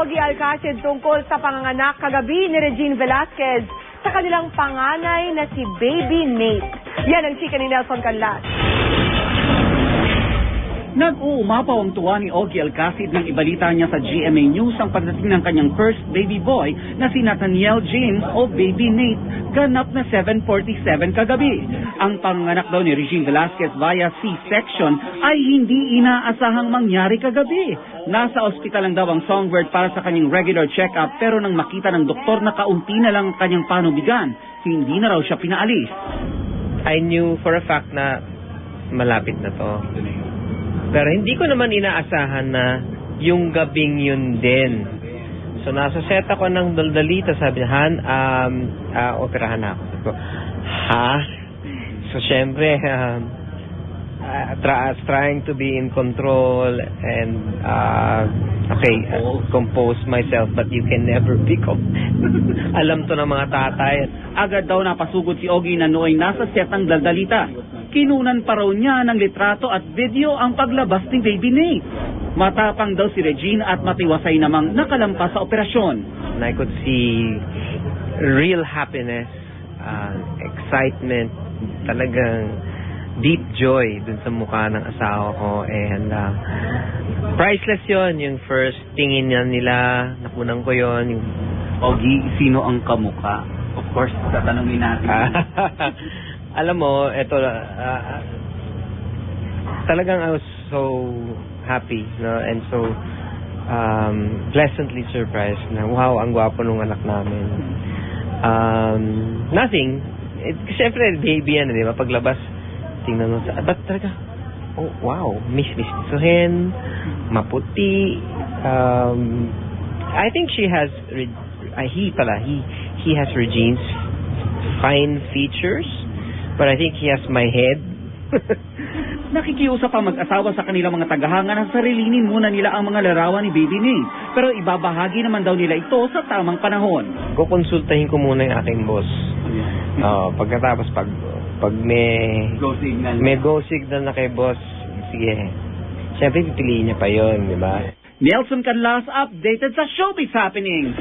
Ogie Alcacid tungkol sa panganganak kagabi ni Regine Velasquez sa kanilang panganay na si Baby Nate. Yan ang chika ni Nelson Canlas. Nag-uumapaw ang tuwa ni Ogie Alcacid nang ibalita niya sa GMA News ang pagdating ng kanyang first baby boy na si Nathaniel James o Baby Nate, ganap na 747 kagabi. Ang panganak daw ni Regine Velasquez via C-section ay hindi inaasahang mangyari kagabi. Nasa ospital lang daw ang songbird para sa kanyang regular check-up pero nang makita ng doktor na kaunti na lang ang kanyang panubigan, hindi na raw siya pinaalis. I knew for a fact na malapit na to. Pero hindi ko naman inaasahan na yung gabing yun din. So nasa set ako ng daldalita, sabi niya, Han, um, ah, operahan ako. Ha? So syempre, um, uh, tra- trying to be in control and uh, okay, uh, compose myself but you can never be com- alam to ng mga tatay Agad daw napasugod si Ogie na nooy nasa set ng daldalita. Kinunan pa raw niya ng litrato at video ang paglabas ni Baby Nate. Matapang daw si Regine at matiwasay namang nakalampas sa operasyon. and I could see real happiness, uh, excitement, talagang deep joy dun sa mukha ng asawa ko and uh, priceless yon yung first tingin niya nila, nakunan ko yon yung Ogie, sino ang kamuka? Of course, tatanungin natin. alam mo, ito, uh, talagang I was so happy, no? And so, um, pleasantly surprised na, wow, ang gwapo nung anak namin. Um, nothing. It, Siyempre, baby yan, di ba? Paglabas, tingnan mo sa, ba't talaga, oh, wow, miss miss Suhen, maputi, um, I think she has, uh, he pala, he, he has Regine's fine features, but I think he has my head. Nakikiusap ang mag-asawa sa kanilang mga tagahanga na sarilinin muna nila ang mga larawan ni Baby Nate. Pero ibabahagi naman daw nila ito sa tamang panahon. Kukonsultahin ko muna yung aking boss. Oh, pagkatapos pag pag may Go signal. may go signal na kay boss, sige. Siyempre pipiliin niya pa 'yon, di ba? Nelson Canlas updated sa Showbiz Happenings.